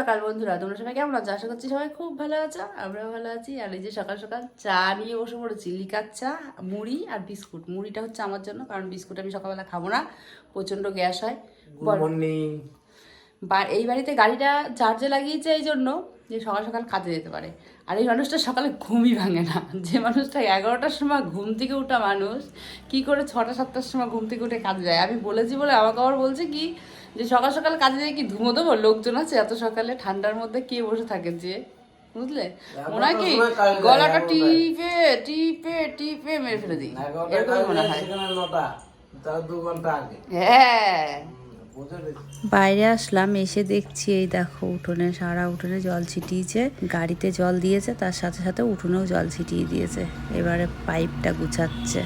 সকাল বন্ধুরা তোমরা সবাই কেমন আছো? আশা করছি সবাই খুব ভালো আছো আমরাও ভালো আছি। আর এই যে সকাল সকাল চা নিয়ে বসে পড়েছি লিকার চা মুড়ি আর বিস্কুট। মুড়িটা হচ্ছে আমার জন্য কারণ বিস্কুট আমি সকালবেলা খাব না প্রচণ্ড গ্যাস হয়। এই বাড়িতে গাড়িটা চার্জে লাগিয়েছে এই জন্য যে সকাল সকাল কাজে যেতে পারে। আর এই মানুষটা সকালে ঘুমই ভাঙে না। যে মানুষটা এগারোটার সময় ঘুম থেকে ওঠা মানুষ কি করে ছটা সাতটার সময় ঘুম থেকে উঠে কাজে যায়? আমি বলেছি বলে আমাকে আবার বলছে কি যে সকাল সকাল কাজে যায় কি ধুমো দেবো? লোকজন আছে এত সকালে ঠান্ডার মধ্যে কে বসে থাকে যে? বুঝলে? মনে হয় কি গলাটা টিপে টিপে টিপে মেরে ফেলে দিই। এরকমই মনে হয়। সেখানে নটা তার দু ঘণ্টা আগে। হ্যাঁ। বাইরে আসলাম এসে দেখছি এই দেখো উঠোনে সারা উঠোনে জল ছিটিয়েছে। গাড়িতে জল দিয়েছে তার সাথে সাথে উঠোনেও জল ছিটিয়ে দিয়েছে। এবারে পাইপটা গুছাচ্ছে।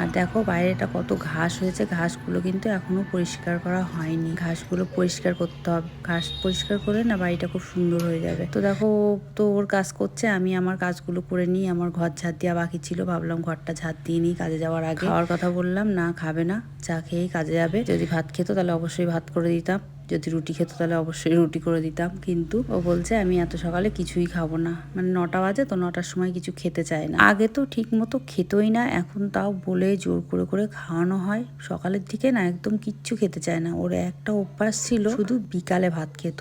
আর দেখো বাইরেটা কত ঘাস হয়েছে। ঘাসগুলো কিন্তু এখনও পরিষ্কার করা হয়নি। ঘাসগুলো পরিষ্কার করতে হবে, ঘাস পরিষ্কার করে না বাড়িটা খুব সুন্দর হয়ে যাবে। তো দেখো তো ওর কাজ করছে, আমি আমার কাজগুলো করে নিই। আমার ঘর ঝাড় দেওয়া বাকি ছিল, ভাবলাম ঘরটা ঝাড় দিয়ে নিই কাজে যাওয়ার আগে। খাওয়ার কথা বললাম, না খাবে না, চা খেয়েই কাজে যাবে। যদি ভাত খেত তাহলে অবশ্যই ভাত করে দিতাম। যদি রুটি খেত তাহলে অবশ্যই রুটি করে দিতাম। কিন্তু ও বলছে, আমি এত সকালে কিছুই খাব না। মানে নটা বাজে তো নটার সময় কিছু খেতে চায় না। আগে তো ঠিক মতো খেতোই না, এখন তাও বলে জোর করে করে খাওয়ানো হয়। সকালের দিকে না একদম কিচ্ছু খেতে চায় না। ওর একটা অভ্যাস ছিল, শুধু বিকালে ভাত খেত।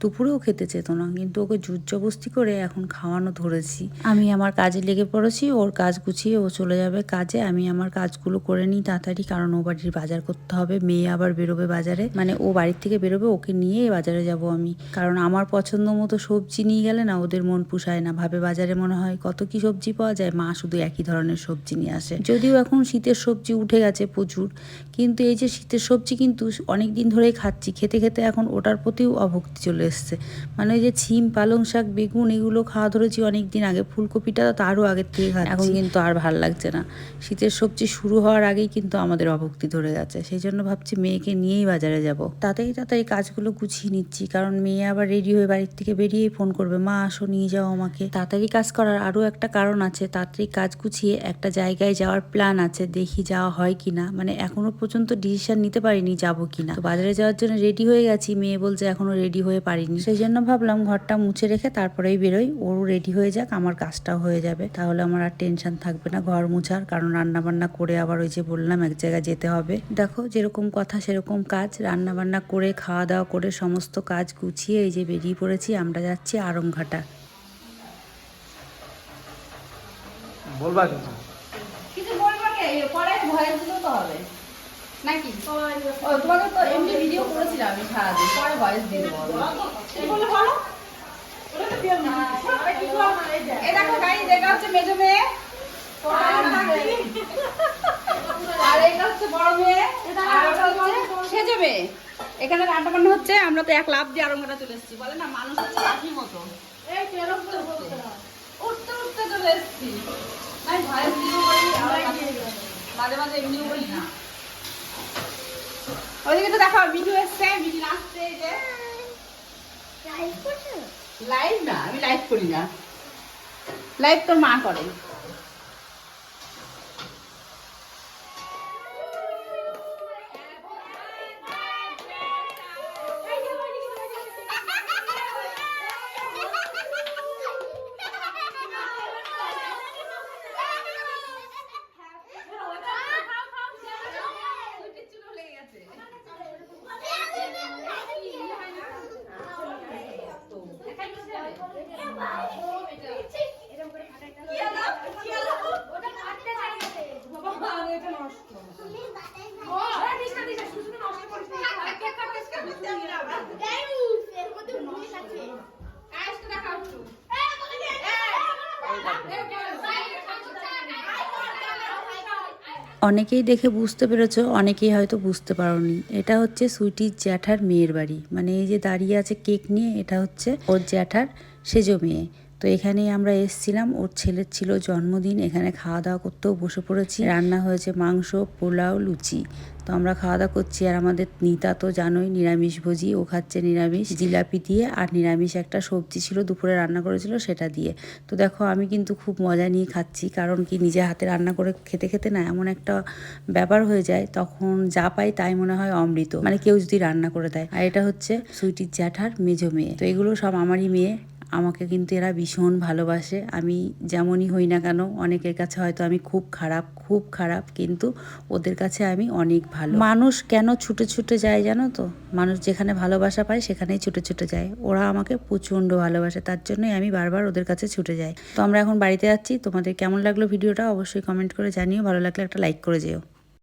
দুপুরেও খেতে চেত না, কিন্তু ওকে জোর জবস্তি করে এখন খাওয়ানো ধরেছি। আমি আমার কাজে লেগে পড়েছি, ওর কাজ গুছিয়ে ও চলে যাবে কাজে, আমি আমার কাজগুলো করে নিই তাড়াতাড়ি, কারণ ও বাড়ির বাজার করতে হবে, মেয়ে আবার বেরোবে বাজারে। মানে ও বাড়ির থেকে বেরোবে, ওকে নিয়ে বাজারে যাব আমি। কারণ আমার পছন্দ মতো সবজি নিয়ে গেলে না ওদের মন পুষায় না, ভাবে বাজারে মনে হয় কত কি সবজি পাওয়া যায়, মা শুধু একই ধরনের সবজি নিয়ে আসে। যদিও এখন শীতের সবজি উঠে গেছে প্রচুর, কিন্তু এই যে শীতের সবজি কিন্তু অনেক দিন ধরেই খাচ্ছি, খেতে খেতে এখন ওটার প্রতিও অভক্তি চলে এসছে। মানে ওই যে ছিম পালং শাক বেগুন এগুলো খাওয়া ধরেছি অনেক দিন আগে। ফুলকপিটা তো তারও আগের থেকে খাচ্ছি। এখন কিন্তু আর ভালো লাগছে না। শীতের সবজি শুরু হওয়ার আগেই কিন্তু আমাদের অভক্তি ধরে গেছে সেই জন্য ভাবছি মেয়েকে নিয়েই বাজারে যাব। তাতেই তাড়াতাড়ি কাজগুলো গুছিয়ে নিচ্ছি। কারণ মেয়ে আবার রেডি হয়ে বাড়ির থেকে বেরিয়েই ফোন করবে মা আসো নিয়ে যাও আমাকে। তাড়াতাড়ি কাজ করার আরও একটা কারণ আছে। তাড়াতাড়ি কাজ গুছিয়ে একটা জায়গায় যাওয়ার প্ল্যান আছে দেখি যাওয়া হয় কি না। মানে এখনও পর্যন্ত ডিসিশন নিতে পারিনি যাব কিনা তো বাজারে যাওয়ার জন্য রেডি হয়ে গেছি। মেয়ে বলছে এখনও রেডি হয়ে পারিনি। সেই জন্য ভাবলাম ঘরটা মুছে রেখে তারপরেই বেরোই। ওরও রেডি হয়ে যাক আমার কাজটাও হয়ে যাবে। তাহলে আমার আর টেনশন থাকবে না ঘর মুছার কারণ রান্না বান্না করে আবার ওই যে বললাম এক জায়গায় যেতে হবে। দেখো যেরকম কথা সেরকম কাজ। রান্না বান্না করে খাওয়া দাওয়া করে সমস্ত কাজ গুছিয়ে এই যে বেরিয়ে পড়েছি আমরা যাচ্ছি আরংঘাটা বলবা কিছু কিছু বলব কে? পরে ভয়েস দিলেও তো হবে। নাকি? ও তোমাকে তো এমনি ভিডিও করেছিলাম আমি সারাদিন পরে ভয়েস দিয়ে দেবো আমি। বলো? বলো এই দেখো। গাড়ি দেখা হচ্ছে মেজো মেয়ে। আর এটা হচ্ছে বড় মেয়ে। আর ওটা হচ্ছে সেজো মেয়ে। এখানে রান্না বান্না হচ্ছে আমরা তো এক লাভ দিয়ে আরঙ্গটা চলে এসেছি। বলে না মানুষ হচ্ছে পাখির মতো। উঠতে উঠতে চলে এসেছি। আমি ভয়েস দিয়ে মাঝে মাঝে এমনিও বলি না। ওইদিকে তো দেখো ভিডিও এসছে নাচছে এই যে। লাইভ না আমি লাইভ করি না। লাইভ তোর মা করে। অনেকেই দেখে বুঝতে পেরেছ, অনেকেই হয়তো বুঝতে পারোনি। এটা হচ্ছে সুইটির জ্যাঠার মেয়ের বাড়ি। মানে এই যে দাঁড়িয়ে আছে কেক নিয়ে, এটা হচ্ছে ওর জ্যাঠার সেজো মেয়ে। তো এখানেই আমরা এসছিলাম। ওর ছেলের ছিল জন্মদিন, এখানে খাওয়া দাওয়া করতেও বসে পড়েছি। রান্না হয়েছে মাংস, পোলাও, লুচি। তো আমরা খাওয়া দাওয়া করছি। আর আমাদের নিতা তো জানোই, নিরামিষ ভোজি। ও খাচ্ছে নিরামিষ জিলাপি দিয়ে আর নিরামিষ একটা সবজি ছিল, দুপুরে রান্না করেছিল সেটা দিয়ে। তো দেখো, আমি কিন্তু খুব মজা নিয়ে খাচ্ছি। কারণ কি, নিজে হাতে রান্না করে খেতে খেতে না এমন একটা ব্যাপার হয়ে যায়, তখন যা পাই তাই মনে হয় অমৃত। মানে কেউ যদি রান্না করে দেয়। আর এটা হচ্ছে সুইটির জ্যাঠার মেজো মেয়ে। তো এগুলো সব আমারই মেয়ে। আমাকে কিন্তু এরা ভীষণ ভালোবাসে। আমি যেমনই হই না কেন, অনেকের কাছে হয়তো আমি খুব খারাপ খুব খারাপ, কিন্তু ওদের কাছে আমি অনেক ভালো। মানুষ কেন ছুটে ছুটে যায় জানো তো? মানুষ যেখানে ভালোবাসা পায়, সেখানেই ছুটে ছুটে যায়। ওরা আমাকে প্রচণ্ড ভালোবাসে, তার জন্যই আমি বারবার ওদের কাছে ছুটে যাই। তো আমরা এখন বাড়িতে যাচ্ছি। তোমাদের কেমন লাগল ভিডিওটা অবশ্যই কমেন্ট করে জানিও। ভালো লাগলে একটা লাইক করে যেও।